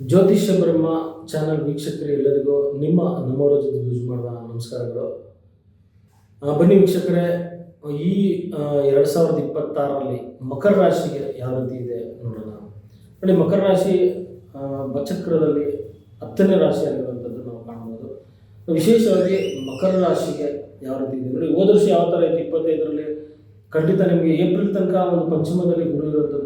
ಜ್ಯೋತಿಷ್ಯ ಬ್ರಹ್ಮ ಚಾನಲ್ ವೀಕ್ಷಕರು ಎಲ್ಲರಿಗೂ ನಿಮ್ಮ ನಮ್ಮವರ ಜೊತೆ ಯೂಸ್ ಮಾಡುವ ನಮಸ್ಕಾರಗಳು. ಬನ್ನಿ ವೀಕ್ಷಕರೇ, ಈ ಎರಡು ಸಾವಿರದ ಇಪ್ಪತ್ತಾರರಲ್ಲಿ ಮಕರ ರಾಶಿಗೆ ಯಾವ ರೀತಿ ಇದೆ ನೋಡೋಣ. ನೋಡಿ, ಮಕರ ರಾಶಿ ಬಚಕ್ರದಲ್ಲಿ ಹತ್ತನೇ ರಾಶಿ ಆಗಿರುವಂಥದ್ದು ನಾವು ಕಾಣ್ಬೋದು. ವಿಶೇಷವಾಗಿ ಮಕರ ರಾಶಿಗೆ ಯಾವ ರೀತಿ ಇದೆ? ನೋಡಿ, ಹೋದ ವರ್ಷ ಯಾವ ಥರ ಇತ್ತು ಇಪ್ಪತ್ತೈದರಲ್ಲಿ? ಖಂಡಿತ ನಿಮಗೆ ಏಪ್ರಿಲ್ ತನಕ ಒಂದು ಪಂಚಮದಲ್ಲಿ ಗುರು ಇರುವಂಥದ್ದು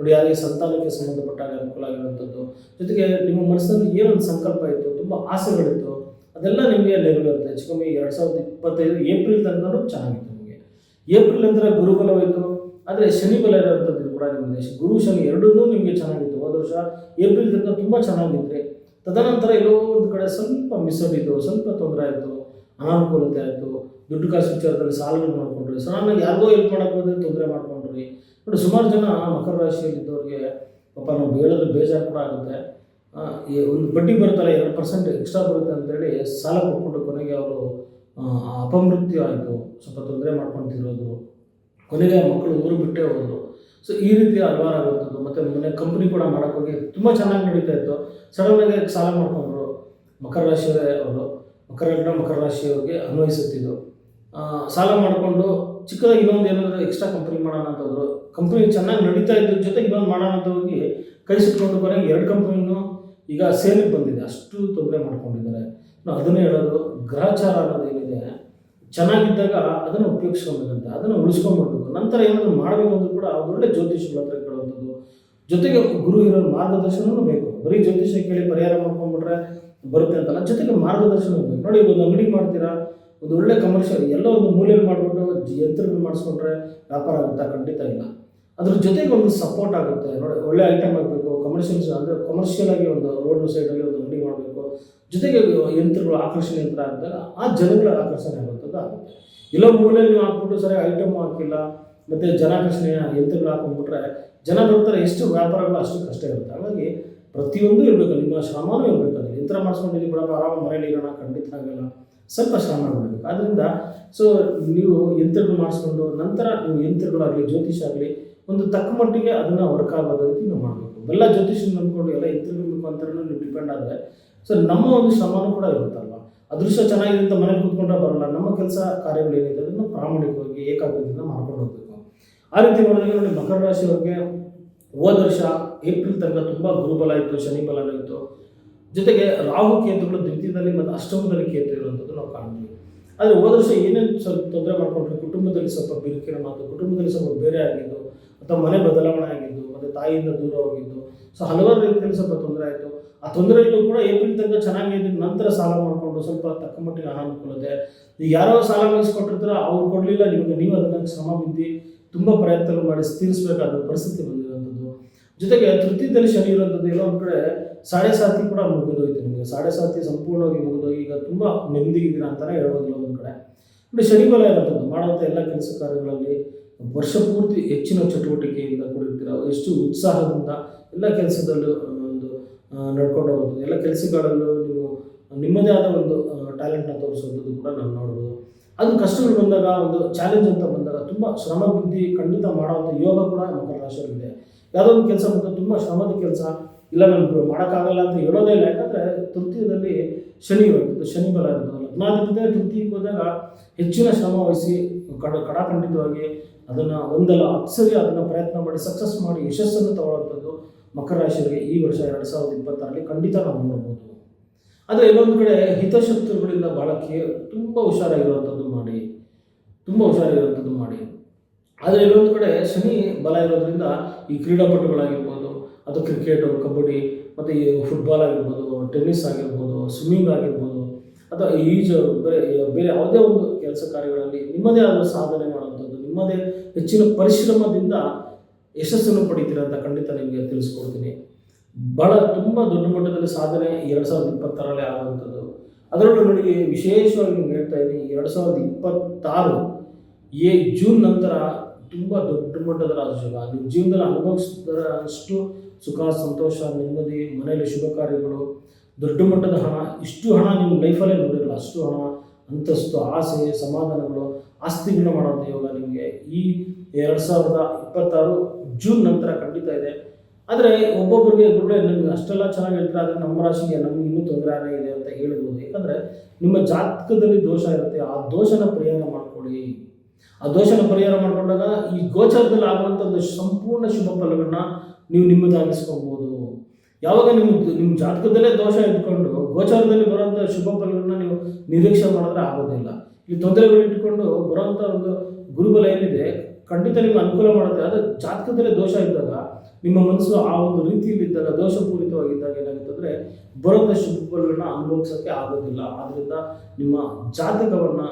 ನೋಡಿ ಯಾರಿಗೆ ಸಂತಾನಕ್ಕೆ ಸಂಬಂಧಪಟ್ಟಾಗ ಅನುಕೂಲ ಆಗಿರುವಂಥದ್ದು. ಜೊತೆಗೆ ನಿಮ್ಮ ಮನಸ್ಸಿನಲ್ಲಿ ಏನೊಂದು ಸಂಕಲ್ಪ ಇತ್ತು, ತುಂಬ ಆಸೆಗಳಿತ್ತು ಅದೆಲ್ಲ ನಿಮಗೆ ನೆರವೇರುತ್ತೆ. ಹೆಚ್ಚು ಕಮ್ಮಿ ಎರಡು ಸಾವಿರದ ಇಪ್ಪತ್ತೈದು ಏಪ್ರಿಲ್ ತನಕ ಚೆನ್ನಾಗಿತ್ತು ನಿಮಗೆ. ಏಪ್ರಿಲ್ ನಂತರ ಗುರುಬಲವಾಯಿತು ಆದರೆ ಶನಿ ಬಲ ಇರುವಂಥದ್ದು ಕೂಡ ನಿಮಗೆ ಗುರು ಶನಿ ಎರಡೂ ನಿಮಗೆ ಚೆನ್ನಾಗಿತ್ತು. ಹೋದ ವರ್ಷ ಏಪ್ರಿಲ್ ತನಕ ತುಂಬ ಚೆನ್ನಾಗಿದ್ರಿ ತದನಂತರ ಎಲ್ಲೋ ಒಂದು ಕಡೆ ಸ್ವಲ್ಪ ಮಿಸ್ಸಾಗಿತ್ತು ಸ್ವಲ್ಪ ತೊಂದರೆ ಆಯಿತು, ಅನಾನುಕೂಲತೆ ಆಯಿತು, ದುಡ್ಡು ಕಾಸು ವಿಚಾರದಲ್ಲಿ ಸಾಲಗಳು ಮಾಡ್ಕೊಂಡ್ರಿ. ಆಮೇಲೆ ಯಾರಿಗೋ ಹೆಲ್ಪ್ ಮಾಡೋಕ್ಕೋದ್ರೆ ತೊಂದರೆ ಮಾಡ್ಕೊಂಡ್ರಿ. ನೋಡಿ ಸುಮಾರು ಜನ ಮಕರ ರಾಶಿಯಲ್ಲಿದ್ದವ್ರಿಗೆ ಪಾಪ ನಾವು ಹೇಳೋದು ಬೇಜಾರು ಕೂಡ ಆಗುತ್ತೆ. ಈ ಒಂದು ಬಡ್ಡಿ ಬರುತ್ತಲ್ಲ ಎರಡು ಪರ್ಸೆಂಟ್ ಎಕ್ಸ್ಟ್ರಾ ಬರುತ್ತೆ ಅಂತೇಳಿ ಸಾಲ ಕೊಟ್ಕೊಂಡು ಕೊನೆಗೆ ಅವರು ಅಪಮೃತ್ಯು ಆಯಿತು. ಸ್ವಲ್ಪ ತೊಂದರೆ ಮಾಡ್ಕೊಂತಿರೋದು. ಕೊನೆಗೆ ಮಕ್ಕಳು ಊರು ಬಿಟ್ಟೇ ಹೋದರು. ಸೊ ಈ ರೀತಿ ಹಲವಾರು ಆಗುವಂಥದ್ದು. ಮತ್ತು ಮನೆ ಕಂಪ್ನಿ ಕೂಡ ಮಾಡೋಕ್ಕೋಗಿ ತುಂಬ ಚೆನ್ನಾಗಿ ನಡೀತಾ ಇತ್ತು. ಸಡನ್ನಾಗಿ ಸಾಲ ಮಾಡ್ಕೊಂಡ್ರು ಮಕರ ರಾಶಿಯವರೇ ಅವರು. ಮಕರ ಮಕರ ರಾಶಿಯವ್ರಿಗೆ ಅನ್ವಯಿಸುತ್ತಿದ್ದು. ಆ, ಸಾಲ ಮಾಡಿಕೊಂಡು ಚಿಕ್ಕ ಇನ್ನೊಂದು ಏನಾದರೂ ಎಕ್ಸ್ಟ್ರಾ ಕಂಪ್ನಿ ಮಾಡೋಣ ಅಂತ ಹೋದ್ರು. ಕಂಪ್ನಿ ಚೆನ್ನಾಗಿ ನಡೀತಾ ಇದ್ದ ಜೊತೆಗೆ ಇನ್ನೊಂದು ಮಾಡೋಣ ಅಂತ ಹೋಗಿ ಕೈ ಸುಟ್ಕೊಂಡು ಕೊನೆಗೆ ಎರಡು ಕಂಪ್ನಿನೂ ಈಗ ಸೇಲಿಗೆ ಬಂದಿದೆ. ಅಷ್ಟು ತೊಂದರೆ ಮಾಡ್ಕೊಂಡಿದ್ದಾರೆ. ನಾವು ಅದನ್ನೇ ಹೇಳೋದು, ಗ್ರಹಚಾರ ಅನ್ನೋದು ಏನಿದೆ, ಚೆನ್ನಾಗಿದ್ದಾಗ ಅದನ್ನು ಉಪಯೋಗಿಸ್ಕೊಬೇಕಂತ ಅದನ್ನು ಉಳಿಸ್ಕೊಂಡ್ಬಿಡ್ಬೇಕು. ನಂತರ ಏನಾದರೂ ಮಾಡಬೇಕು ಅಂದ್ರೂ ಕೂಡ ಒಳ್ಳೆ ಜ್ಯೋತಿಷಗಳ ಹತ್ರ ಕೇಳುವಂಥದ್ದು ಜೊತೆಗೆ ಗುರು ಇರೋ ಮಾರ್ಗದರ್ಶನವೂ ಬೇಕು. ಬರೀ ಜ್ಯೋತಿಷ ಕೇಳಿ ಪರಿಹಾರ ಮಾಡ್ಕೊಂಡ್ಬಿಟ್ರೆ ಬರುತ್ತೆ ಅಂತಲ್ಲ, ಜೊತೆಗೆ ಮಾರ್ಗದರ್ಶನ ಬೇಕು. ನೋಡಿ, ಒಂದು ಅಂಗಡಿ ಮಾಡ್ತೀರಾ ಒಂದು ಒಳ್ಳೆ ಕಮರ್ಷಿಯಲ್ ಎಲ್ಲ ಒಂದು ಮೂಲೆಯಲ್ಲಿ ಮಾಡಿಬಿಟ್ಟು ಯಂತ್ರಗಳು ಮಾಡಿಸ್ಕೊಂಡ್ರೆ ವ್ಯಾಪಾರ ಆಗುತ್ತಾ? ಖಂಡಿತ ಇಲ್ಲ. ಅದ್ರ ಜೊತೆಗೆ ಒಂದು ಸಪೋರ್ಟ್ ಆಗುತ್ತೆ. ನೋಡಿ, ಒಳ್ಳೆ ಐಟಮ್ ಆಗಬೇಕು ಕಮರ್ಷಿಯಲ್ಸ್ ಅಂದರೆ ಕಮರ್ಷಿಯಲ್ ಆಗಿ ಒಂದು ರೋಡ್ ಸೈಡಲ್ಲಿ ಒಂದು ಅಂಗಡಿ ಮಾಡಬೇಕು. ಜೊತೆಗೆ ಯಂತ್ರಗಳು ಆಕರ್ಷಣೆ ಯಂತ್ರ ಆಗಿದಾಗ ಆ ಜನಗಳ ಆಕರ್ಷಣೆ ಆಗುತ್ತದೆ ಆಗುತ್ತೆ. ಮೂಲೆಯಲ್ಲಿ ನೀವು ಹಾಕ್ಬಿಟ್ಟು ಸರಿ ಐಟಮ್ ಹಾಕಿಲ್ಲ, ಮತ್ತು ಜನಾಕರ್ಷಣೆಯ ಯಂತ್ರಗಳು ಹಾಕೊಂಡ್ಬಿಟ್ರೆ ಜನ ಬರ್ತಾರೆ, ಎಷ್ಟು ವ್ಯಾಪಾರಗಳು ಅಷ್ಟು ಕಷ್ಟ ಇರುತ್ತೆ. ಹಾಗಾಗಿ ಪ್ರತಿಯೊಂದು ಇರಬೇಕು. ನಿಮ್ಮ ಶ್ರಮನೂ ಇರಬೇಕು. ಯಂತ್ರ ಮಾಡಿಸ್ಕೊಂಡಿದ್ದೀವಿ ಬಿಡಪ್ಪ ಆರಾಮ ಮನೇಲಿ ಇರೋಣ, ಖಂಡಿತ ಆಗಲ್ಲ ಸ್ವಲ್ಪ ಶ್ರಮ ಮಾಡಬೇಕು ಆದ್ದರಿಂದ ಸೊ ನೀವು ಯಂತ್ರಗಳು ಮಾಡಿಸ್ಕೊಂಡು ನಂತರ ನೀವು ಯಂತ್ರಗಳಾಗಲಿ ಜ್ಯೋತಿಷ ಆಗಲಿ, ಒಂದು ತಕ್ಕ ಮಟ್ಟಿಗೆ ಅದನ್ನು ವರ್ಕ್ ಆಗೋದ ರೀತಿ ನೀವು ಮಾಡಬೇಕು. ಎಲ್ಲ ಜ್ಯೋತಿಷನ ನಂಬ್ಕೊಂಡು ಎಲ್ಲ ಯಂತ್ರಗಳ ಮುಖಾಂತರನೂ ನೀವು ಡಿಪೆಂಡ್ ಆದರೆ ಸೊ ನಮ್ಮ ಒಂದು ಶ್ರಮನೂ ಕೂಡ ಇರುತ್ತಲ್ವ? ಅದೃಷ್ಟ ಚೆನ್ನಾಗಿದೆ ಅಂತ ಮನೇಲಿ ಕೂತ್ಕೊಂಡ್ರೆ ಬರಲ್ಲ. ನಮ್ಮ ಕೆಲಸ ಕಾರ್ಯಗಳು ಏನಿದೆ ಅದನ್ನು ಪ್ರಾಮಾಣಿಕವಾಗಿ ಏಕಾಗ್ರತೆಯಿಂದ ಮಾಡ್ಕೊಂಡು ಹೋಗ್ಬೇಕು. ಆ ರೀತಿ ನೋಡಿದ್ರೆ ನೋಡಿ ಮಕರ ರಾಶಿಯವ್ರಿಗೆ ಹೋದ ವರ್ಷ ಏಪ್ರಿಲ್ ತನಕ ತುಂಬ ಗುರುಬಲ ಇತ್ತು, ಶನಿ ಬಲನೂ ಇತ್ತು. ಜೊತೆಗೆ ರಾಹು ಕೇತುಗಳು ದ್ವಿತೀಯದಲ್ಲಿ ಮತ್ತು ಅಷ್ಟಮದಲ್ಲಿ ಕೇತು ಇರುವಂಥದ್ದು ನಾವು ಕಾಣ್ತೀವಿ. ಆದರೆ ಹೋದ ವರ್ಷ ಏನೇನು ಸ್ವಲ್ಪ ತೊಂದರೆ ಮಾಡಿಕೊಂಡ್ರೆ, ಕುಟುಂಬದಲ್ಲಿ ಸ್ವಲ್ಪ ಬಿರುಕಿನ ಮಾತು, ಕುಟುಂಬದಲ್ಲಿ ಸ್ವಲ್ಪ ಬೇರೆ ಆಗಿದ್ದು, ಅಥವಾ ಮನೆ ಬದಲಾವಣೆ ಆಗಿದ್ದು, ಮತ್ತು ತಾಯಿಯಿಂದ ದೂರ ಹೋಗಿದ್ದು, ಸೊ ಹಲವಾರು ರೀತಿಯಲ್ಲಿ ಸ್ವಲ್ಪ ತೊಂದರೆ ಆಯಿತು. ಆ ತೊಂದರೆಯಲ್ಲೂ ಕೂಡ ಏಪ್ರಿಲ್ ತನಕ ಚೆನ್ನಾಗಿ ಇದ್ದ ನಂತರ ಸಾಲ ಮಾಡಿಕೊಂಡು ಸ್ವಲ್ಪ ತಕ್ಕ ಮಟ್ಟಿಗೆ ಅನಾನುಕೂಲತೆ ಯಾರೋ ಸಾಲ ಮಾಡಿಸ್ಕೊಟ್ಟಿರ್ತಾರೋ ಅವ್ರು ಕೊಡಲಿಲ್ಲ, ನಿಮಗೆ ನೀವು ಅದನ್ನು ಶ್ರಮ ಬಿದ್ದು ತುಂಬ ಪ್ರಯತ್ನಗಳು ಮಾಡಿ ತೀರಿಸಬೇಕಾದ ಪರಿಸ್ಥಿತಿ ಬಂದಿರುವಂಥದ್ದು ಜೊತೆಗೆ ತೃತೀಯದಲ್ಲಿ ಶನಿ ಇರುವಂಥದ್ದು ಎಲ್ಲೋ ಒಂದು ಕಡೆ ಸಾಡೆ ಸಾತಿ ಕೂಡ ಮುಗಿದೋಯ್ತು ನಿಮಗೆ. ಸಾಡೆ ಸಾತಿ ಸಂಪೂರ್ಣವಾಗಿ ಮುಗಿದೋಗಿ ಈಗ ತುಂಬ ನೆಮ್ಮದಿಗಿದ್ದೀರಾ ಅಂತಲೇ ಹೇಳೋದಿಲ್ಲ ಒಂದು ಕಡೆ. ನೋಡಿ, ಶನಿ ಬಲ ಇರುವಂಥದ್ದು. ಮಾಡುವಂಥ ಎಲ್ಲ ಕೆಲಸ ಕಾರ್ಯಗಳಲ್ಲಿ ವರ್ಷ ಪೂರ್ತಿ ಹೆಚ್ಚಿನ ಚಟುವಟಿಕೆಯಿಂದ ಕೂಡಿರ್ತೀರ. ಎಷ್ಟು ಉತ್ಸಾಹದಿಂದ ಎಲ್ಲ ಕೆಲಸದಲ್ಲೂ ಒಂದು ನಡ್ಕೊಂಡು ಹೋಗೋದು ಎಲ್ಲ ಕೆಲಸಗಳಲ್ಲೂ ನೀವು ನಿಮ್ಮದೇ ಆದ ಒಂದು ಟ್ಯಾಲೆಂಟ್ನ ತೋರಿಸೋದು ಕೂಡ ನಾವು ನೋಡ್ಬೋದು. ಅದು ಕಷ್ಟಗಳು ಬಂದಾಗ, ಒಂದು ಚಾಲೆಂಜ್ ಅಂತ ಬಂದಾಗ ತುಂಬ ಶ್ರಮ, ಬುದ್ಧಿ ಖಂಡಿತ ಮಾಡುವಂಥ ಯೋಗ ಕೂಡ ಮಕರ ರಾಶಿಯಲ್ಲಿದೆ ಯಾವುದೋ ಒಂದು ಕೆಲಸ ಮತ್ತು ತುಂಬ ಶ್ರಮದ ಕೆಲಸ. ಇಲ್ಲ, ನಾನು ಮಾಡೋಕ್ಕಾಗಲ್ಲ ಅಂತ ಹೇಳೋದೇ ಇಲ್ಲ. ಯಾಕಂದರೆ ತೃತೀಯದಲ್ಲಿ ಶನಿ ಇರುವಂಥದ್ದು ಶನಿ ಬಲ ಇರ್ತದಲ್ಲ. ಲಗ್ನಾಧಿಪತಿ ತೃತೀಯಕ್ಕೆ ಹೋದಾಗ ಹೆಚ್ಚಿನ ಶ್ರಮ ವಹಿಸಿ ಕಡ, ಕಡಾಖಂಡಿತವಾಗಿ ಅದನ್ನು ಒಂದಲ್ಲ ಅಕ್ಸರಿ ಸರಿ ಅದನ್ನು ಪ್ರಯತ್ನ ಮಾಡಿ ಸಕ್ಸಸ್ ಮಾಡಿ ಯಶಸ್ಸನ್ನು ತಗೊಳ್ಳುವಂಥದ್ದು ಮಕರ ರಾಶಿಯವರಿಗೆ ಈ ವರ್ಷ ಎರಡು ಸಾವಿರದ ಇಪ್ಪತ್ತಾರಲ್ಲಿ ಖಂಡಿತ ನಾವು ನೋಡ್ಬೋದು. ಆದರೆ ಇನ್ನೊಂದು ಕಡೆ ಹಿತಶತ್ರುಗಳಿಂದ ಭಾಳ ಕೇ ತುಂಬ ಹುಷಾರಾಗಿರುವಂಥದ್ದು ಮಾಡಿ. ತುಂಬ ಹುಷಾರಾಗಿರುವಂಥದ್ದು ಮಾಡಿ. ಆದರೆ ಇನ್ನೊಂದು ಕಡೆ ಶನಿ ಬಲ ಇರೋದ್ರಿಂದ ಈ ಕ್ರೀಡಾಪಟುಗಳಾಗಿರ್ಬೋದು, ಅದು ಕ್ರಿಕೆಟು, ಕಬಡ್ಡಿ, ಮತ್ತು ಈ ಫುಟ್ಬಾಲ್ ಆಗಿರ್ಬೋದು, ಟೆನ್ನಿಸ್ ಆಗಿರ್ಬೋದು ಸ್ವಿಮ್ಮಿಂಗ್ ಆಗಿರ್ಬೋದು, ಅಥವಾ ಈಜು, ಬೇರೆ ಬೇರೆ ಯಾವುದೇ ಒಂದು ಕೆಲಸ ಕಾರ್ಯಗಳಲ್ಲಿ ನಿಮ್ಮದೇ ಆದ ಸಾಧನೆ ಮಾಡುವಂಥದ್ದು, ನಿಮ್ಮದೇ ಹೆಚ್ಚಿನ ಪರಿಶ್ರಮದಿಂದ ಯಶಸ್ಸನ್ನು ಪಡಿತೀರ ಅಂತ ಖಂಡಿತ ನಿಮಗೆ ತಿಳಿಸ್ಕೊಡ್ತೀನಿ. ಬಹಳ ತುಂಬ ದೊಡ್ಡ ಮಟ್ಟದಲ್ಲಿ ಸಾಧನೆ ಎರಡು ಸಾವಿರದ ಇಪ್ಪತ್ತಾರಲ್ಲೇ ಆಗುವಂಥದ್ದು. ಅದರಲ್ಲೂ ನನಗೆ ವಿಶೇಷವಾಗಿ ಹೇಳ್ತಾ ಇದ್ದೀನಿ, ಎರಡು ಸಾವಿರದ ಇಪ್ಪತ್ತಾರು ಏ ಜೂನ್ ನಂತರ ತುಂಬ ದೊಡ್ಡ ಮಟ್ಟದ ರಾಜಯೋಗ ನಿಮ್ಮ ಜೀವನದಲ್ಲಿ ಅನುಭವಿಸಿದ ಅಷ್ಟು ಸುಖ, ಸಂತೋಷ, ನೆಮ್ಮದಿ, ಮನೆಯಲ್ಲಿ ಶುಭ ಕಾರ್ಯಗಳು, ದೊಡ್ಡ ಮಟ್ಟದ ಹಣ, ಇಷ್ಟು ಹಣ ನಿಮ್ಮ ಲೈಫಲ್ಲೇ ನೋಡಿರಲ್ಲ, ಅಷ್ಟು ಹಣ, ಅಂತಸ್ತು, ಆಸೆ, ಸಮಾಧಾನಗಳು ಗುಣ ಮಾಡುವಂಥ ಯೋಗ ನಿಮಗೆ ಈ ಎರಡು ಸಾವಿರದ ಇಪ್ಪತ್ತಾರು ಜೂನ್ ನಂತರ ಖಂಡಿತ ಇದೆ. ಆದರೆ ಒಬ್ಬೊಬ್ಬರಿಗೆ ಗುರುಗಳೇ ನಿಮ್ಗೆ ಅಷ್ಟೆಲ್ಲ ಚೆನ್ನಾಗಿ ಹೇಳ್ತಾರೆ, ಆದರೆ ನಮ್ಮ ರಾಶಿಗೆ ನಮ್ಗೆ ಇನ್ನೂ ತೊಂದರೆ ಇದೆ ಅಂತ ಹೇಳ್ಬೋದು. ಯಾಕಂದರೆ ನಿಮ್ಮ ಜಾತಕದಲ್ಲಿ ದೋಷ ಇರುತ್ತೆ, ಆ ದೋಷನ ಪರಿಹಾರ ಮಾಡ್ಕೊಳ್ಳಿ. ಆ ದೋಷನ ಪರಿಹಾರ ಮಾಡಿಕೊಂಡಾಗ ಈ ಗೋಚರದಲ್ಲಿ ಆಗುವಂಥ ಒಂದು ಸಂಪೂರ್ಣ ಶುಭ ಫಲಗಳನ್ನ ನೀವು ನಿಮ್ಮದಾಗಿಸ್ಕೊಬೋದು ಯಾವಾಗ ನಿಮ್ಮ ನಿಮ್ಮ ಜಾತಕದಲ್ಲೇ ದೋಷ ಇಟ್ಕೊಂಡು ಗೋಚಾರದಲ್ಲಿ ಬರುವಂಥ ಶುಭ ಫಲಗಳನ್ನ ನೀವು ನಿರೀಕ್ಷೆ ಮಾಡಿದ್ರೆ ಆಗೋದಿಲ್ಲ. ಈ ತೊಂದರೆಗಳು ಇಟ್ಕೊಂಡು ಬರುವಂಥ ಒಂದು ಗುರುಬಲ ಏನಿದೆ ಖಂಡಿತ ನಿಮ್ಗೆ ಅನುಕೂಲ ಮಾಡುತ್ತೆ. ಆದರೆ ಜಾತಕದಲ್ಲಿ ದೋಷ ಇದ್ದಾಗ, ನಿಮ್ಮ ಮನಸ್ಸು ಆ ಒಂದು ರೀತಿಯಲ್ಲಿ ಇದ್ದಾಗ ದೋಷಪೂರಿತವಾಗಿದ್ದಾಗ ಏನಾಗುತ್ತೆ ಅಂದರೆ ಬರುವಂಥ ಶುಭ ಫಲಗಳನ್ನ ಅನುಭವಿಸೋಕ್ಕೆ ಆಗೋದಿಲ್ಲ. ಆದ್ದರಿಂದ ನಿಮ್ಮ ಜಾತಕವನ್ನು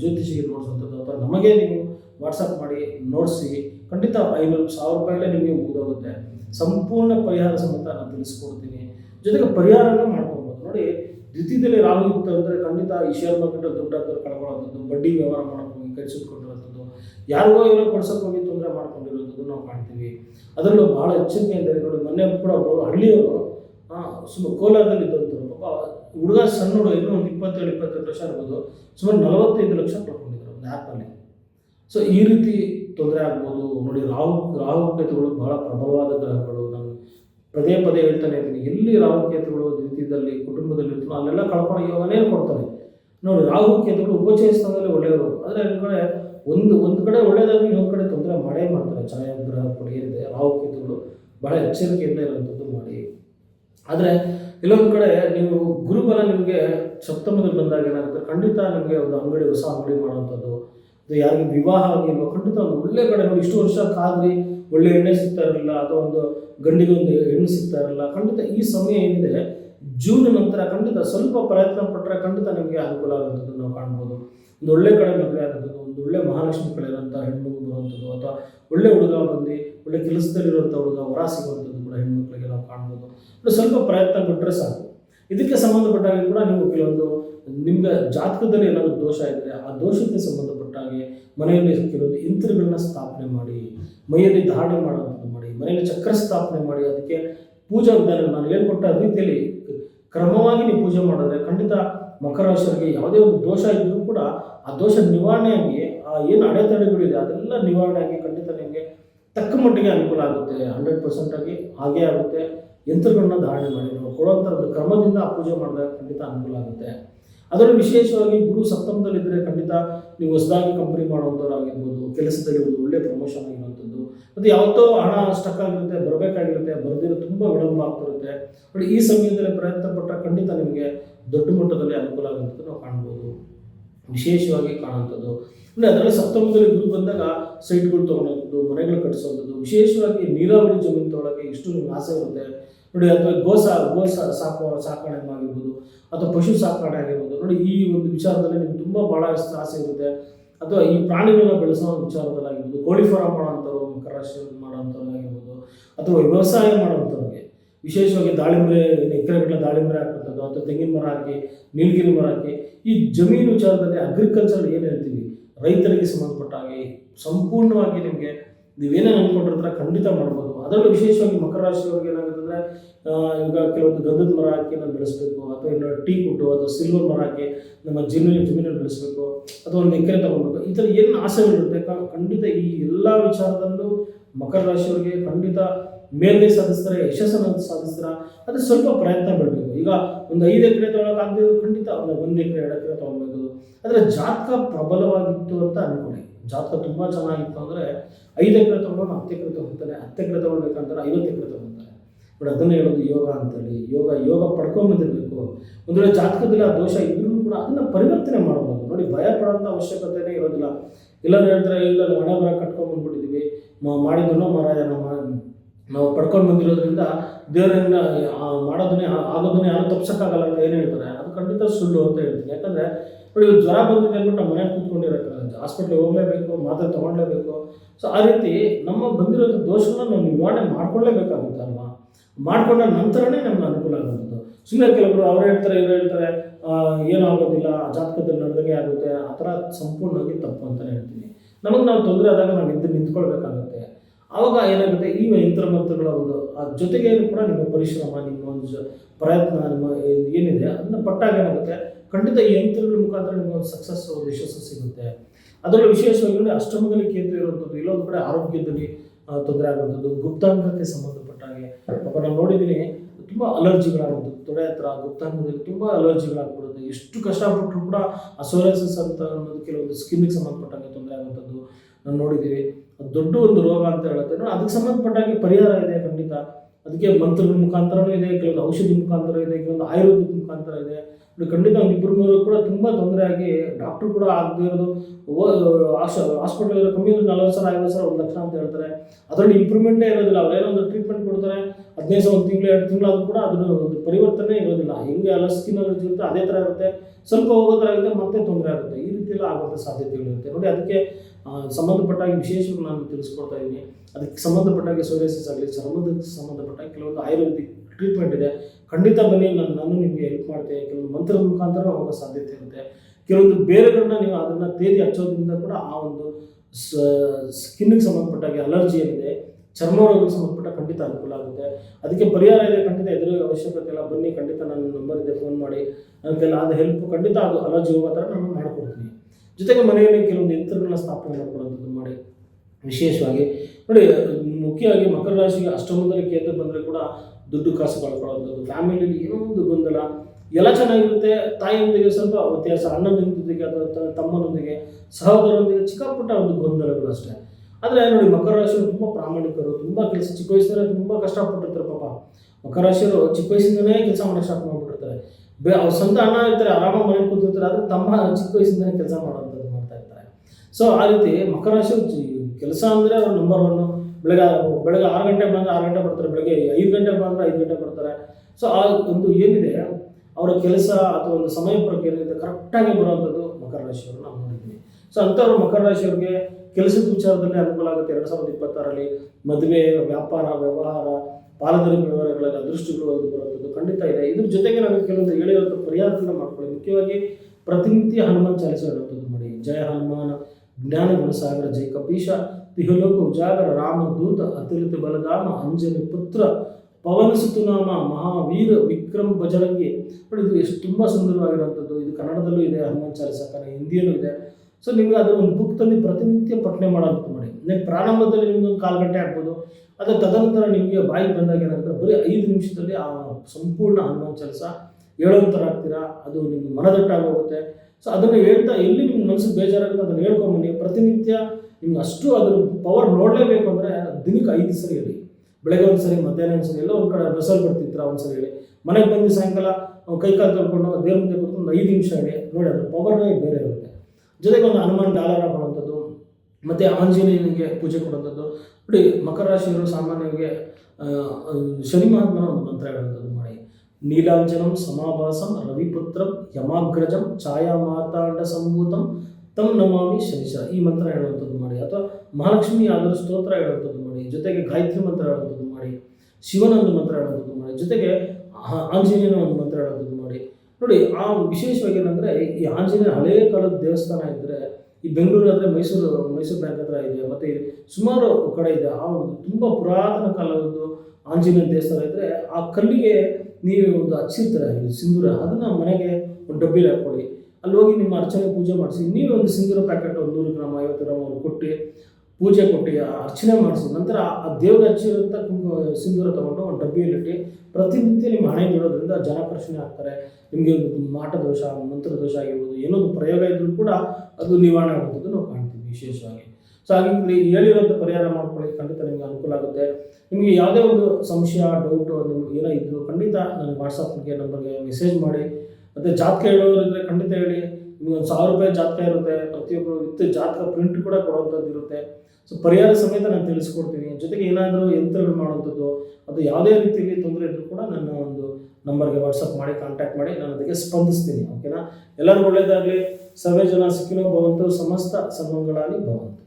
ಜ್ಯೋತಿಷಿಗೆ ನೋಡಿಸುವಂಥದ್ದು ಅಥವಾ ನಮಗೆ ನೀವು ವಾಟ್ಸಪ್ ಮಾಡಿ ನೋಡಿಸಿ, ಖಂಡಿತ ಐನೂರು, ಸಾವಿರ ರೂಪಾಯಲ್ಲೇ ನಿಮಗೆ ಮುಗಿದೋಗುತ್ತೆ. ಸಂಪೂರ್ಣ ಪರಿಹಾರ ಸಮೇತ ನಾನು ತಿಳಿಸ್ಕೊಡ್ತೀನಿ. ಜೊತೆಗೆ ಪರಿಹಾರನೂ ಮಾಡ್ಕೊಬೋದು. ನೋಡಿ, ದ್ವಿತೀಯದಲ್ಲಿ ರಾಹು ಇತ್ತು ಅಂದರೆ ಖಂಡಿತ ಈ ಶೇರ್ ಮಾರ್ಕೆಟ್ ದುಡ್ಡು ಹಾಕಿದ್ರೆ ಕಳ್ಕೊಳ್ಳೋದು ಬಡ್ಡಿ ವ್ಯವಹಾರ ಹೋಗಿ ಕೈ ಯಾರಿಗೋ ಏನೋ ಕೊಡ್ಸೋಕೆ ಹೋಗಿ ತೊಂದರೆ ಮಾಡ್ಕೊಂಡಿರೋದನ್ನು ನಾವು ಕಾಣ್ತೀವಿ. ಅದರಲ್ಲೂ ಭಾಳ ಎಚ್ಚರಿಕೆಯಿಂದ. ನೋಡಿ, ಮೊನ್ನೆ ಕೂಡ ಒಬ್ಬರು ಹಳ್ಳಿಯವರು ಸುಮ್ಮನೆ ಕೋಲಾರದಲ್ಲಿ ಇದ್ದಂಥವ್ರು, ಪಾಪ ಹುಡುಗ ಸಣ್ಣ ಹುಡುಗ, ಇನ್ನೂ ಒಂದು ಇಪ್ಪತ್ತೇಳು ಇಪ್ಪತ್ತೆರಡು ವರ್ಷ ಇರ್ಬೋದು, ಸುಮಾರು ನಲವತ್ತೈದು ಲಕ್ಷ ಪಡ್ಕೊಂಡಿದ್ರು ಒಂದು ಆ್ಯಪಲ್ಲಿ ಸೊ ಈ ರೀತಿ ತೊಂದರೆ ಆಗ್ಬೋದು. ನೋಡಿ, ರಾಹು ರಾಹುಕೇತುಗಳು ಬಹಳ ಪ್ರಬಲವಾದ ಗ್ರಹಗಳು. ನಾನು ಪದೇ ಪದೇ ಹೇಳ್ತಾನೆ ಇದ್ದೀನಿ, ಎಲ್ಲಿ ರಾಹುಕೇತುಗಳು ರೀತಿಯಲ್ಲಿ ಕುಟುಂಬದಲ್ಲಿ ಇರ್ತಾನೋ, ಅಲ್ಲೆಲ್ಲ ಕಳ್ಕೊಂಡು ಯೋಗನೇ ಕೊಡ್ತಾರೆ. ನೋಡಿ ರಾಹುಕೇತುಗಳು ಸ್ಥಾನದಲ್ಲಿ ಒಳ್ಳೆಯವರು. ಆದರೆ ಕಡೆ ಒಂದು ಒಂದು ಕಡೆ ಒಳ್ಳೆಯದಾಗಿ ಇನ್ನೊಂದು ಕಡೆ ತೊಂದರೆ ಮಾಡೇ ಮಾಡ್ತಾರೆ. ಛಾಯಾಗ್ರಹ ಹಾವು ರಾಹುಕೇತುಗಳು ಬಹಳ ಎಚ್ಚರಿಕೆಯಿಂದ ಇರುವಂಥದ್ದು ಮಾಡಿ. ಆದರೆ ಕೆಲವೊಂದು ಕಡೆ ನೀವು ಗುರುಬಲ ನಿಮಗೆ ಸಪ್ತಮದಲ್ಲಿ ಬಂದಾಗ ಏನಾಗುತ್ತೆ? ಖಂಡಿತ ನಿಮಗೆ ಒಂದು ಅಂಗಡಿ ಹೊಸ ಅಂಗಡಿ ಮಾಡುವಂಥದ್ದು ಅದು ಯಾರಿಗೆ ವಿವಾಹ ಆಗಿಲ್ವೋ ಖಂಡಿತ ಒಂದು ಒಳ್ಳೆ ಕಡೆ ನೋಡಿ. ಇಷ್ಟು ವರ್ಷ ಕಾದ್ರಿ, ಒಳ್ಳೆ ಎಣ್ಣೆ ಸಿಗ್ತಾ ಇರಲಿಲ್ಲ, ಅಥವಾ ಒಂದು ಗಂಡಿಗೆ ಒಂದು ಹೆಣ್ಣು ಸಿಗ್ತಾ ಇರಲಿಲ್ಲ, ಖಂಡಿತ ಈ ಸಮಯ ಏನಿದೆ, ಜೂನ್ ನಂತರ ಖಂಡಿತ ಸ್ವಲ್ಪ ಪ್ರಯತ್ನ ಪಟ್ಟರೆ ಖಂಡಿತ ನಿಮಗೆ ಅನುಕೂಲ ಆಗುವಂಥದ್ದು ನಾವು ಕಾಣ್ಬೋದು. ಒಂದು ಒಳ್ಳೆ ಕಡೆ ಮದುವೆ ಆಗುವಂಥದ್ದು ಒಂದು ಒಳ್ಳೆ ಮಹಾಲಕ್ಷ್ಮಿ ಇರೋಂಥ ಹೆಣ್ಮಗು ಬರುವಂಥದ್ದು ಅಥವಾ ಒಳ್ಳೆ ಹುಡುಗ ಬಂದು ಒಳ್ಳೆ ಕೆಲಸದಲ್ಲಿರುವಂಥ ಹುಡುಗ ಹೊರ ಸಿಗುವಂಥದ್ದು ಕೂಡ ಹೆಣ್ಮಕ್ಳಿಗೆ ನಾವು ಕಾಣ್ಬೋದು. ಸ್ವಲ್ಪ ಪ್ರಯತ್ನ ಕೊಟ್ಟರೆ ಸಾಕು. ಇದಕ್ಕೆ ಸಂಬಂಧಪಟ್ಟ ಹಾಗೆ ಕೂಡ ನೀವು ಕೆಲವೊಂದು ನಿಮ್ಗೆ ಜಾತಕದಲ್ಲಿ ಏನಾದರೂ ದೋಷ ಇದ್ದರೆ ಆ ದೋಷಕ್ಕೆ ಸಂಬಂಧಪಟ್ಟ ಹಾಗೆ ಮನೆಯಲ್ಲಿ ಕೆಲವೊಂದು ಯಂತ್ರಗಳನ್ನ ಸ್ಥಾಪನೆ ಮಾಡಿ, ಮೈಯಲ್ಲಿ ಧಾರಣೆ ಮಾಡುವಂಥದ್ದು ಮಾಡಿ, ಮನೆಯಲ್ಲಿ ಚಕ್ರ ಸ್ಥಾಪನೆ ಮಾಡಿ, ಅದಕ್ಕೆ ಪೂಜಾ ವಿಧಾನ ನಾನು ಹೇಳ್ಕೊಟ್ಟ ರೀತಿಯಲ್ಲಿ ಕ್ರಮವಾಗಿ ನೀವು ಪೂಜೆ ಮಾಡಿದ್ರೆ ಖಂಡಿತ ಮಕರ ರಾಶಿಯವರಿಗೆ ಯಾವುದೇ ಒಂದು ದೋಷ ಇದ್ದರೂ ಕೂಡ ಆ ದೋಷ ನಿವಾರಣೆಯಾಗಿ, ಆ ಏನು ಅಡೆತಡೆಗಳಿದೆ ಅದೆಲ್ಲ ನಿವಾರಣೆ ಆಗಿ ಖಂಡಿತ ನಿಮಗೆ ತಕ್ಕ ಮಟ್ಟಿಗೆ ಅನುಕೂಲ ಆಗುತ್ತೆ. ಹಂಡ್ರೆಡ್ ಪರ್ಸೆಂಟ್ ಆಗಿ ಹಾಗೇ ಆಗುತ್ತೆ. ಯಂತ್ರಗಳನ್ನ ಧಾರಣೆ ಮಾಡಿ, ನಾವು ಕೊಡುವಂಥ ಒಂದು ಕ್ರಮದಿಂದ ಆ ಪೂಜೆ ಮಾಡಿದಾಗ ಖಂಡಿತ ಅನುಕೂಲ ಆಗುತ್ತೆ. ಅದರಲ್ಲಿ ವಿಶೇಷವಾಗಿ ಗುರು ಸಪ್ತಮದಲ್ಲಿದ್ದರೆ ಖಂಡಿತ ನೀವು ಹೊಸದಾಗಿ ಕಂಪನಿ ಮಾಡುವಂಥವ್ರಾಗಿರ್ಬೋದು, ಕೆಲಸದಲ್ಲಿ ಒಂದು ಒಳ್ಳೆ ಪ್ರಮೋಷನ್ ಆಗಿರುವಂಥದ್ದು. ಮತ್ತು ಯಾವತ್ತೋ ಹಣ ಸ್ಟಕ್ ಆಗಿರುತ್ತೆ, ಬರಬೇಕಾಗಿರುತ್ತೆ ಬರೆದಿರೋ ತುಂಬ ವಿಳಂಬ ಆಗ್ತಿರುತ್ತೆ. ಬಟ್ ಈ ಸಮಯದಲ್ಲಿ ಪ್ರಯತ್ನ ಪಟ್ಟರೆ ಖಂಡಿತ ನಿಮಗೆ ದೊಡ್ಡ ಮಟ್ಟದಲ್ಲಿ ಅನುಕೂಲ ಆಗುವಂಥದ್ದು ನಾವು ಕಾಣ್ಬೋದು. ವಿಶೇಷವಾಗಿ ಕಾಣುವಂಥದ್ದು. ಅಂದರೆ ಅದರಲ್ಲಿ ಸಪ್ತಮದಲ್ಲಿ ಗುರು ಬಂದಾಗ ಸೈಟ್ಗಳು ತೊಗೊಳೋದು ಮನೆಗಳು ಕಟ್ಟಿಸೋಂಥದ್ದು ವಿಶೇಷವಾಗಿ ನೀರಾವರಿ ಜಮೀನು ತೊಗೊಳಕ್ಕೆ ಇಷ್ಟು ನಿಮ್ಗೆ ಆಸೆ ಇರುತ್ತೆ. ನೋಡಿ, ಅಥವಾ ಗೋ ಸಾ ಗೋ ಸಾಕು, ಸಾಕಣೆ ಆಗಿರ್ಬೋದು, ಅಥವಾ ಪಶು ಸಾಕಣೆ ಆಗಿರ್ಬೋದು. ನೋಡಿ, ಈ ಒಂದು ವಿಚಾರದಲ್ಲಿ ನಿಮ್ಗೆ ತುಂಬ ಭಾಳ ಆಸೆ ಇರುತ್ತೆ. ಅಥವಾ ಈ ಪ್ರಾಣಿಗಳನ್ನ ಬೆಳೆಸೋ ವಿಚಾರದಲ್ಲಿ ಆಗಿರ್ಬೋದು ಕೋಳಿ ಫಾರಂ ಮಾಡೋಂಥವ್ರು ಮಕರ ಮಾಡೋಂಥವ್ರು ಆಗಿರ್ಬೋದು, ಅಥವಾ ವ್ಯವಸಾಯ ಮಾಡೋಂಥವ್ರಿಗೆ ವಿಶೇಷವಾಗಿ ದಾಳಿಂಬೆ ಎಕರೆಗಳ ದಾಳಿಂಬೆ ಹಾಕುವಂಥದ್ದು, ಅಥವಾ ತೆಂಗಿನ ಮರ ಹಾಕಿ, ನೀಲಗಿರಿ ಮರ ಹಾಕಿ, ಈ ಜಮೀನು ವಿಚಾರದಲ್ಲಿ ಅಗ್ರಿಕಲ್ಚರ್ ಏನು ಹೇಳ್ತೀವಿ? ರೈತರಿಗೆ ಸಂಬಂಧಪಟ್ಟ ಹಾಗೆ ಸಂಪೂರ್ಣವಾಗಿ ನಿಮಗೆ ನೀವೇನೇ ಅಂದ್ಕೊಂಡಿರ್ತಾರೆ ಖಂಡಿತ ಮಾಡ್ಬೋದು. ಅದರಲ್ಲೂ ವಿಶೇಷವಾಗಿ ಮಕರ ರಾಶಿಯವ್ರಿಗೆ ಏನಾಗುತ್ತೆ ಈಗ ಕೆಲವೊಂದು ಗಂಧದ ಮರ ಹಾಕಿ ಬೆಳೆಸಬೇಕು, ಅಥವಾ ಇನ್ನು ಟೀ ಕುಟ್ಟು, ಅಥವಾ ಸಿಲ್ವರ್ ಮರ ಹಾಕಿ ನಮ್ಮ ಜಮೀನು ಜಮೀನಲ್ಲಿ ಬೆಳೆಸಬೇಕು, ಅಥವಾ ಒಂದು ಎಕರೆ ತಗೊಳ್ಬೇಕು, ಈ ಥರ ಏನು ಆಸೆಗಳಿರುತ್ತೆ ಖಂಡಿತ ಈ ಎಲ್ಲ ವಿಚಾರದಲ್ಲೂ ಮಕರ ರಾಶಿಯವರಿಗೆ ಖಂಡಿತ ಮೇಲ್ಗೈ ಸಾಧಿಸ್ತಾರೆ, ಯಶಸ್ಸನ್ನು ಸಾಧಿಸ್ತಾರೆ, ಅದು ಸ್ವಲ್ಪ ಪ್ರಯತ್ನ ಬಿಡಬೇಕು ಈಗ ಒಂದು ಐದು ಎಕರೆ ತೊಗೊಳಕ್ಕಾಗದಿದ್ರು ಖಂಡಿತ ಒಂದು ಒಂದು ಎಕರೆ, ಎರಡು ಎಕರೆ ತೊಗೊಳ್ಬೇಕು. ಅದರ ಜಾತಕ ಪ್ರಬಲವಾಗಿತ್ತು ಅಂತ ಅನ್ಕೊಳ್ಳಿ ಜಾತಕ ತುಂಬ ಚೆನ್ನಾಗಿತ್ತು ಅಂದರೆ ಐದು ಎಕರೆ ತೊಗೊಂಡು ಹತ್ತು ಎಕರೆ ತೊಗೊಳ್ತಾನೆ ಹತ್ತು ಎಕರೆ ತಗೊಳ್ಬೇಕಂದ್ರೆ ಐವತ್ತು ಎಕರೆ ತೊಗೊಳ್ತಾರೆ. ಬಟ್ ಅದನ್ನೇ ಹೇಳೋದು ಯೋಗ ಅಂತೇಳಿ. ಯೋಗ ಯೋಗ ಪಡ್ಕೊಂಬಂದಿರಬೇಕು ಒಂದು ವೇಳೆ ಜಾತಕದಲ್ಲಿ ಆ ದೋಷ ಇದ್ರೂ ಕೂಡ ಅದನ್ನು ಪರಿವರ್ತನೆ ಮಾಡ್ಬೋದು. ನೋಡಿ, ಭಯ ಪಡೋಂಥ ಅವಶ್ಯಕತೆನೇ ಇರೋದಿಲ್ಲ. ಎಲ್ಲರೂ ಹೇಳ್ತಾರೆ ಇಲ್ಲ ನಾವು ಹಣೆ, ಬರ ಕಟ್ಕೊಂಡ್ಬಂದ್ಬಿಟ್ಟಿದ್ದೀವಿ ಮಾಡಿದ್ರು ಮಹಾರಾಜ ನಮ್ಮ ನಾವು ಪಡ್ಕೊಂಡು ಬಂದಿರೋದ್ರಿಂದ ದೇವರನ್ನ ಮಾಡೋದನ್ನೇ ಆಗೋದನ್ನೇ ಯಾರು ತಪ್ಸಕ್ಕಾಗಲ್ಲ ಅಂತ ಏನು ಹೇಳ್ತಾರೆ? ಅದು ಖಂಡಿತ ಸುಳ್ಳು ಅಂತ ಹೇಳ್ತೀನಿ. ಯಾಕಂದರೆ ನೋಡಿ ಇವತ್ತು ಜ್ವರ ಬಂದಿದೆ ಅಂದ್ಬಿಟ್ಟು ನಮ್ಮ ಮನೆಗೆ ಕೂತ್ಕೊಂಡಿರೋಕ್ಕಾಗಲ್ಲ. ಹಾಸ್ಪಿಟ್ಲಿಗೆ ಹೋಗಲೇಬೇಕು, ಮಾತ್ರೆ ತೊಗೊಳ್ಲೇಬೇಕು ಸೊ ಆ ರೀತಿ ನಮ್ಮ ಬಂದಿರೋದು ದೋಷನ ನಾವು ನಿವಾರಣೆ ಮಾಡ್ಕೊಳ್ಳೇಬೇಕಾಗುತ್ತಲ್ವಾ ಮಾಡ್ಕೊಂಡ ನಂತರನೇ ನಮ್ಗೆ ಅನುಕೂಲ ಆಗುವಂಥದ್ದು ಸುಮ್ಮನೆ ಕೆಲವರು ಅವ್ರು ಹೇಳ್ತಾರೆ, ಇವ್ರು ಹೇಳ್ತಾರೆ ಏನೂ ಆಗೋದಿಲ್ಲ ಜಾತಕದಲ್ಲಿ ನಡೆದಂಗೆ ಆಗುತ್ತೆ, ಆ ಥರ ಸಂಪೂರ್ಣವಾಗಿ ತಪ್ಪು ಅಂತಲೇ ಹೇಳ್ತೀನಿ. ನಮಗೆ ನಾವು ತೊಂದರೆ ಆದಾಗ ನಾವು ಎದ್ದು ನಿಂತ್ಕೊಳ್ಬೇಕಾಗುತ್ತೆ. ಆವಾಗ ಏನಾಗುತ್ತೆ, ಈ ಯಂತ್ರ ಮಂತ್ರಗಳ ಒಂದು ಆ ಜೊತೆಗೆ ಕೂಡ ನಿಮ್ಮ ಪರಿಶ್ರಮ, ನಿಮ್ಮ ಒಂದು ಪ್ರಯತ್ನ, ನಿಮ್ಮ ಏನಿದೆ, ಅದನ್ನ ಪಟ್ಟಾಗ ಏನಾಗುತ್ತೆ ಖಂಡಿತ ಯಂತ್ರಗಳ ಮುಖಾಂತರ ನಿಮಗೆ ಒಂದು ಸಕ್ಸಸ್ ಯಶಸ್ಸು ಸಿಗುತ್ತೆ. ಅದರಲ್ಲಿ ವಿಶೇಷವಾಗಿ ಅಷ್ಟಮದಲ್ಲಿ ಕೇತು ಇರುವಂಥದ್ದು, ಇಲ್ಲೊಂದು ಕಡೆ ಆರೋಗ್ಯದಲ್ಲಿ ತೊಂದರೆ ಆಗುವಂಥದ್ದು, ಗುಪ್ತಾಂಗಕ್ಕೆ ಸಂಬಂಧಪಟ್ಟ ಹಾಗೆ. ಪಾಪ ನಾವು ನೋಡಿದ್ದೀನಿ ತುಂಬ ಅಲರ್ಜಿಗಳಾಗುವಂಥದ್ದು ತೊಡೆ ಹತ್ರ, ಗುಪ್ತಾಂಗದಲ್ಲಿ ತುಂಬ ಅಲರ್ಜಿಗಳಾಗ್ಬಿಡುತ್ತೆ ಎಷ್ಟು ಕಷ್ಟಪಟ್ಟರು ಕೂಡ ಆ ಸೋರಿಯಾಸಿಸ್ ಅಂತ ಅನ್ನೋದು ಕೆಲವೊಂದು ಸ್ಕಿನ್ಗೆ ಸಂಬಂಧಪಟ್ಟಂಗೆ ತೊಂದರೆ ಆಗುವಂಥದ್ದು ನಾವು ನೋಡಿದ್ದೀವಿ ಅದು ದೊಡ್ಡ ಒಂದು ರೋಗ ಅಂತ ಹೇಳುತ್ತೆ. ನೋಡಿ, ಅದಕ್ಕೆ ಸಂಬಂಧಪಟ್ಟಾಗೆ ಪರಿಹಾರ ಇದೆ ಖಂಡಿತ. ಅದಕ್ಕೆ ಮಂತ್ರಗಳ ಮುಖಾಂತರನೂ ಇದೆ, ಕೆಲವೊಂದು ಔಷಧಿ ಮುಖಾಂತರ ಇದೆ, ಕೆಲವೊಂದು ಆಯುರ್ವೇದಿಕ್ ಮುಖಾಂತರ ಇದೆ. ಖಂಡಿತ ಒಂದು ಇಬ್ಬರು ಮೂರು ಕೂಡ ತುಂಬ ತೊಂದರೆ ಆಗಿ ಡಾಕ್ಟ್ರು ಕೂಡ ಆಗದೇ ಇರೋದು ಹಾಸ್ಪಿಟಲ್ ಇರೋ ಕಮ್ಮಿ ಅಂದ್ರೆ ನಲ್ವತ್ತು ಸಾವಿರ, ಐವತ್ತು ಸಾವಿರ, ಒಂದು ಲಕ್ಷ ಅಂತ ಹೇಳ್ತಾರೆ. ಅದರಲ್ಲಿ ಇಂಪ್ರೂವ್ಮೆಂಟೇ ಇರೋದಿಲ್ಲ. ಅವ್ರೇನೋ ಒಂದು ಟ್ರೀಟ್ಮೆಂಟ್ ಕೊಡ್ತಾರೆ, ಹದಿನೈದು ಸಾವಿರ ಒಂದು ತಿಂಗಳು, ಎರಡು ತಿಂಗಳಾದ್ರೂ ಕೂಡ ಅದ್ರ ಒಂದು ಪರಿವರ್ತನೆ ಇರೋದಿಲ್ಲ. ಹೆಂಗೆ ಸ್ಕಿನ್ ಅಲರ್ಜಿ ಇರುತ್ತೆ, ಅದೇ ಥರ ಇರುತ್ತೆ. ಸ್ವಲ್ಪ ಹೋಗೋ ಥರ ಇರುತ್ತೆ ಮತ್ತೆ ತೊಂದರೆ ಆಗುತ್ತೆ. ಈ ರೀತಿ ಎಲ್ಲ ಆಗುವಂಥ ಸಾಧ್ಯತೆಗಳಿರುತ್ತೆ ನೋಡಿ, ಅದಕ್ಕೆ ಸಂಬಂಧಪಟ್ಟಾಗಿ ವಿಶೇಷವಾಗಿ ನಾನು ತಿಳಿಸ್ಕೊಡ್ತಾ ಇದ್ದೀನಿ. ಅದಕ್ಕೆ ಸಂಬಂಧಪಟ್ಟಾಗಿ ಸೋರಿಯಸಿಸ್ ಆಗಲಿ ಚರ್ಮದಕ್ಕೆ ಸಂಬಂಧಪಟ್ಟಾಗಿ ಕೆಲವೊಂದು ಆಯುರ್ವೇದಿಕ್ ಟ್ರೀಟ್ಮೆಂಟ್ ಇದೆ ಖಂಡಿತ ಬನ್ನಿ, ನಾನು ನಾನು ನಿಮಗೆ ಹೆಲ್ಪ್ ಮಾಡ್ತೇನೆ. ಕೆಲವೊಂದು ಮಂತ್ರದ ಮುಖಾಂತರ ಹೋಗೋ ಸಾಧ್ಯತೆ ಇರುತ್ತೆ. ಕೆಲವೊಂದು ಬೇರೆಗಳನ್ನ ನೀವು ಅದನ್ನು ತೇದಿ ಹಚ್ಚೋದ್ರಿಂದ ಕೂಡ ಆ ಒಂದು ಸ್ಕಿನ್ಗೆ ಸಂಬಂಧಪಟ್ಟಾಗೆ ಅಲರ್ಜಿ ಏನಿದೆ, ಚರ್ಮ ರೋಗಕ್ಕೆ ಸಂಬಂಧಪಟ್ಟ ಖಂಡಿತ ಅನುಕೂಲ ಆಗುತ್ತೆ. ಅದಕ್ಕೆ ಪರಿಹಾರ ಇದೆ, ಖಂಡಿತ ಎದುರು ಅವಶ್ಯಕತೆ ಇಲ್ಲ. ಬನ್ನಿ, ಖಂಡಿತ ನನ್ನ ನಂಬರ್ ಇದೆ ಫೋನ್ ಮಾಡಿ. ನನಗೆಲ್ಲ ಅದು ಹೆಲ್ಪ್ ಖಂಡಿತ ಅದು ಅಲರ್ಜಿ ಹೋಗೋ ಥರ ನಾನು ಮಾಡಿಕೊಡ್ತೀನಿ. ಜೊತೆಗೆ ಮನೆಯಲ್ಲಿ ಕೆಲವೊಂದು ಯಂತ್ರಗಳನ್ನ ಸ್ಥಾಪನೆ ಮಾಡ್ಕೊಳ್ಳೋಂಥದ್ದು ಮಾಡಿ. ವಿಶೇಷವಾಗಿ, ನೋಡಿ, ಮುಖ್ಯವಾಗಿ ಮಕರ ರಾಶಿಗೆ ಅಷ್ಟಮದಲ್ಲಿ ಕೇತು ಬಂದರೆ ಕೂಡ ದುಡ್ಡು ಕಾಸು ಕಳ್ಕೊಳ್ಳೋದು ಫ್ಯಾಮಿಲಿಯಲ್ಲಿ ಏನೋ ಒಂದು ಗೊಂದಲ. ಎಲ್ಲ ಚೆನ್ನಾಗಿರುತ್ತೆ. ತಾಯಿಯೊಂದಿಗೆ ಸ್ವಲ್ಪ ವ್ಯತ್ಯಾಸ, ಅಣ್ಣನೊಂದಿಗೆ ಅಥವಾ ತಮ್ಮನೊಂದಿಗೆ, ಸಹೋದರರೊಂದಿಗೆ ಚಿಕ್ಕಪುಟ್ಟ ಒಂದು ಗೊಂದಲಗಳು ಅಷ್ಟೇ. ಆದರೆ ನೋಡಿ, ಮಕರ ರಾಶಿಯವರು ತುಂಬ ಪ್ರಾಮಾಣಿಕರು, ತುಂಬ ಕೆಲಸ, ಚಿಕ್ಕ ವಯಸ್ಸಿನ ತುಂಬ ಕಷ್ಟಪಟ್ಟಿರ್ತಾರೆ ಪಾಪ. ಮಕರ ರಾಶಿಯವರು ಚಿಕ್ಕ ವಯಸ್ಸಿಂದನೇ ಕೆಲಸ ಮಾಡೋಕ್ಕೆ ಸ್ಟಾರ್ಟ್ ಮಾಡಿಬಿಟ್ಟಿರ್ತಾರೆ. ಬೇ, ಅವ್ರ ಸ್ವಂತ ಅಣ್ಣ ಇರ್ತಾರೆ ಆರಾಮಾಗಿ ಮನೆ ಕೂತಿರ್ತಾರೆ, ಆದರೆ ತಮ್ಮ ಚಿಕ್ಕ ವಯಸ್ಸಿಂದನೇ ಕೆಲಸ ಮಾಡೋಂಥದ್ದು ಮಾಡ್ತಾ ಇರ್ತಾರೆ. ಸೊ ಆ ರೀತಿ ಮಕರ ರಾಶಿಯವರು ಕೆಲಸ ಅಂದರೆ ಅವ್ರ ನಂಬರ್ ಒನ್ನು ಬೆಳಗ್ಗೆ ಬೆಳಗ್ಗೆ ಆರು ಗಂಟೆ ಬಂದರೆ ಆರು ಗಂಟೆ ಬರ್ತಾರೆ. ಬೆಳಗ್ಗೆ ಐದು ಗಂಟೆ ಬಂದರೆ ಐದು ಗಂಟೆ ಬರ್ತಾರೆ. ಸೊ ಆ ಒಂದು ಏನಿದೆ, ಅವರ ಕೆಲಸ ಅಥವಾ ಒಂದು ಸಮಯ ಪ್ರಕ್ರಿಯೆ ಕರೆಕ್ಟಾಗಿ ಬರುವಂಥದ್ದು ಮಕರ ರಾಶಿಯವರು ನಾವು ನೋಡಿದ್ದೀವಿ. ಸೊ ಅಂಥವ್ರು ಮಕರ ರಾಶಿಯವ್ರಿಗೆ ಕೆಲಸದ ವಿಚಾರದಲ್ಲಿ ಅನುಕೂಲ ಆಗುತ್ತೆ. ಎರಡು ಸಾವಿರದ ಇಪ್ಪತ್ತಾರಲ್ಲಿ ಮದುವೆ, ವ್ಯಾಪಾರ, ವ್ಯವಹಾರ ಪಾಲುದಾರಿ ವ್ಯವಹಾರಗಳಲ್ಲಿ ಅದೃಷ್ಟಗಳು ಅದು ಬರುವಂಥದ್ದು ಖಂಡಿತ ಇದೆ. ಇದ್ರ ಜೊತೆಗೆ ನಾವು ಕೆಲವೊಂದು ಹೇಳಿರುವಂಥ ಪರಿಹಾರಗಳನ್ನ ಮಾಡ್ಕೊಳ್ಳಿ. ಮುಖ್ಯವಾಗಿ ಪ್ರತಿನಿತ್ಯ ಹನುಮಾನ್ ಚಾಲಿಸ ಹೇಳುವಂಥದ್ದು ಮಾಡಿ. ಜಯ ಹನುಮಾನ, ಜ್ಞಾನ ಸಾಗರ ಜಯ ಕಪೀಶ. ತಿಹುಲೋಕ ಉಜಾಗರ ರಾಮ ದೂತ ಅತಿಲಿತ ಬಲಧಾಮ ಅಂಜನಿ ಪುತ್ರ ಪವನ ಸುತುನಾಮ ಮಹಾವೀರ ವಿಕ್ರಮ್ ಬಜರಂಗಿ ನೋಡಿ, ಇದು ಎಷ್ಟು ತುಂಬ ಸುಂದರವಾಗಿರುವಂಥದ್ದು. ಇದು ಕನ್ನಡದಲ್ಲೂ ಇದೆ, ಹನುಮಾನ್ ಕನ್ನಡ ಹಿಂದಿಯಲ್ಲೂ ಇದೆ. ಸೊ ನಿಮಗೆ ಅದರ ಒಂದು ಬುಕ್ತಲ್ಲಿ ಪ್ರತಿನಿತ್ಯ ಪಠನೆ ಮಾಡೋದು ಮಾಡಿ ನೆಕ್ಸ್ಟ್ ಪ್ರಾರಂಭದಲ್ಲಿ ನಿಮ್ಗೆ ಒಂದು ಕಾಲು ಗಂಟೆ ಆಗ್ಬೋದು. ಅದು ತದನಂತರ ನಿಮಗೆ ಬಾಯಿಗೆ ಬಂದಾಗ ಏನಾಗುತ್ತೆ ಬರೀ ಐದು ನಿಮಿಷದಲ್ಲಿ ಆ ಸಂಪೂರ್ಣ ಹನುಮಾನ್ ಚಾಲಿಸ ಹೇಳೋಂಥರ ಆಗ್ತೀರಾ ಅದು ನಿಮ್ಗೆ ಮನದಟ್ಟಾಗಿ ಹೋಗುತ್ತೆ. ಸೊ ಅದನ್ನು ಹೇಳ್ತಾ ಎಲ್ಲಿ ನಿಮ್ಮ ಮನಸ್ಸಿಗೆ ಬೇಜಾರಾಗುತ್ತೆ ಅದನ್ನು ಹೇಳ್ಕೊಂಬನ್ನಿ ಪ್ರತಿನಿತ್ಯ ನಿಮ್ಗೆ ಅಷ್ಟು ಅದ್ರ ಪವರ್ ನೋಡಲೇಬೇಕು ಅಂದರೆ ದಿನಕ್ಕೆ ಐದು ಸರಿ ಹೇಳಿ. ಬೆಳಗ್ಗೆ ಒಂದು ಸರಿ, ಮಧ್ಯಾಹ್ನ ಒಂದು ಸರಿ, ಎಲ್ಲ ಒಂದು ಕಡೆ ಬಸ್ಸಲ್ಲಿ ಬರ್ತಿರ್ತೀರ ಒಂದು ಸರಿ ಹೇಳಿ. ಮನೆಗೆ ಬಂದು ಸಾಯಂಕಾಲ ಕೈ ಕಾಲು ತೊಳ್ಕೊಂಡು ದೇವ್ರ ಮುಂದೆ ಕೂತ್ಕೊಂಡು ಐದು ನಿಮಿಷ ಹೇಳಿ. ನೋಡಿ, ಅದ್ರ ಪವರ್ನೇ ಬೇರೆ ಇರುತ್ತೆ. ಜೊತೆಗೆ ಒಂದು ಹನುಮಾನ್ ಡಾಲರ್ ಮಾಡುವಂಥದ್ದು, ಮತ್ತು ಆಂಜನೇಯನಿಗೆ ಪೂಜೆ ಕೊಡುವಂಥದ್ದು. ನೋಡಿ, ಮಕರ ರಾಶಿಯವರು ಸಾಮಾನ್ಯವಾಗಿ ಶನಿ ಮಹಾತ್ಮನ ಒಂದು ಮಂತ್ರ ಹೇಳುವಂಥದ್ದು. ನೀಲಾಂಜನಂ, ಸಮಾಭಾಸಂ, ರವಿಪುತ್ರಂ, ಯಮಾಗ್ರಜಂ ಛಾಯಾ ಮಾತಾಂಡ ಸಂಭೂತಂ ತಮ್ ನಮಾಮಿ ಶನಿಶ ಈ ಮಂತ್ರ ಹೇಳುವಂಥದ್ದು ಮಾಡಿ. ಅಥವಾ ಮಹಾಲಕ್ಷ್ಮಿ ಆದರೂ ಸ್ತೋತ್ರ ಹೇಳುವಂಥದ್ದು ಮಾಡಿ. ಜೊತೆಗೆ ಗಾಯತ್ರಿ ಮಂತ್ರ ಹೇಳುವಂಥದ್ದು ಮಾಡಿ. ಶಿವನೊಂದು ಮಂತ್ರ ಹೇಳುವಂಥದ್ದು ಮಾಡಿ. ಜೊತೆಗೆ ಆಂಜನೇಯನ ಒಂದು ಮಂತ್ರ ಹೇಳುವಂಥದ್ದು ಮಾಡಿ. ನೋಡಿ, ಆ ವಿಶೇಷವಾಗಿ ಏನಂದರೆ, ಈ ಆಂಜನೇಯ ಹಳೆಯ ಕಾಲದ ದೇವಸ್ಥಾನ ಇದ್ದರೆ ಈ ಬೆಂಗಳೂರು ಆದರೆ ಮೈಸೂರು ಮೈಸೂರು ಬ್ಯಾಂಕ್ ಹತ್ರ ಇದೆ, ಮತ್ತು ಸುಮಾರು ಕಡೆ ಇದೆ. ಆ ಒಂದು ತುಂಬ ಪುರಾತನ ಒಂದು ಆಂಜನೇಯ ದೇವಸ್ಥಾನ ಇದ್ದರೆ ಆ ಕಲ್ಲಿಗೆ ನೀವು ಒಂದು ಹಚ್ಚಿರ್ತಾರೆ ಇದು ಸಿಂಧೂರ. ಅದನ್ನು ಮನೆಗೆ ಒಂದು ಡಬ್ಬಿಲಿ ಹಾಕ್ಕೊಳ್ಳಿ ಅಲ್ಲಿ ಹೋಗಿ ನಿಮ್ಮ ಅರ್ಚನೆ ಪೂಜೆ ಮಾಡಿಸಿ, ನೀವೇ ಒಂದು ಸಿಂಧೂರ ಪ್ಯಾಕೆಟ್ ಒಂದು ನೂರು ಗ್ರಾಮ್ ಐವತ್ತು ಗ್ರಾಮ್ ಅವ್ರು ಕೊಟ್ಟು ಪೂಜೆ ಕೊಟ್ಟು ಅರ್ಚನೆ ಮಾಡಿಸಿ, ನಂತರ ಆ ದೇವ್ರ ಹಚ್ಚಿರೋಂಥ ಸಿಂಧೂರ ತೊಗೊಂಡು ಒಂದು ಡಬ್ಬಿಯಲ್ಲಿಟ್ಟು ಪ್ರತಿನಿತ್ಯ ನಿಮ್ಮ ಹಣೆ ಬಿಡೋದ್ರಿಂದ ಜನಾಕರ್ಷಣೆ ಆಗ್ತಾರೆ. ನಿಮಗೆ ಒಂದು ಮಾಟ ದೋಷ, ಮಂತ್ರ ದೋಷ ಆಗಿರ್ಬೋದು ಒಂದು ಪ್ರಯೋಗ ಇದ್ರೂ ಕೂಡ ಅದು ನಿವಾರಣೆ ಆಗುವಂಥದ್ದು ನಾವು ಕಾಣ್ತೀವಿ ವಿಶೇಷವಾಗಿ. ಸೊ ಹಾಗಾಗಿ ಹೇಳಿರೋಂಥ ಪರಿಹಾರ ಮಾಡ್ಕೊಳ್ಳಿ ಖಂಡಿತ ನಿಮಗೆ ಅನುಕೂಲ ಆಗುತ್ತೆ. ನಿಮಗೆ ಯಾವುದೇ ಒಂದು ಸಂಶಯ ಡೌಟು ನಿಮ್ಗೆ ಏನೋ ಇದ್ದರೂ ಖಂಡಿತ ನನಗೆ ವಾಟ್ಸಪ್ಗೆ ನಂಬರ್ಗೆ ಮೆಸೇಜ್ ಮಾಡಿ. ಮತ್ತು ಜಾತಕ ಹೇಳೋರು ಇದ್ದರೆ ಖಂಡಿತ ಹೇಳಿ. ನಿಮ್ಗೆ ಒಂದು ಸಾವಿರ ರೂಪಾಯಿ ಜಾತಕ ಇರುತ್ತೆ ಪ್ರತಿಯೊಬ್ಬರು ವಿತ್ ಜಾತಕ ಪ್ರಿಂಟ್ ಕೂಡ ಕೊಡುವಂಥದ್ದು ಇರುತ್ತೆ. ಸೊ ಪರಿಹಾರ ಸಮೇತ ನಾನು ತಿಳಿಸ್ಕೊಡ್ತೀನಿ. ಜೊತೆಗೆ ಏನಾದರೂ ಯಂತ್ರಗಳು ಮಾಡುವಂಥದ್ದು, ಅದು ಯಾವುದೇ ರೀತಿಯಲ್ಲಿ ತೊಂದರೆ ಇದ್ದರೂ ಕೂಡ ನನ್ನ ಒಂದು ನಂಬರ್ಗೆ ವಾಟ್ಸಪ್ ಮಾಡಿ ಕಾಂಟ್ಯಾಕ್ಟ್ ಮಾಡಿ ನಾನು ಅದಕ್ಕೆ ಸ್ಪಂದಿಸ್ತೀನಿ ಓಕೆನಾ ಎಲ್ಲರಿಗೂ ಒಳ್ಳೆಯದಾಗಲಿ ಸರ್ವೇ ಜನ ಸಿಕ್ಕಿನೋ ಭವಂತು, ಸಮಸ್ತ ಸಂಬಂಧಗಳಾಗಿ ಭವಂತು.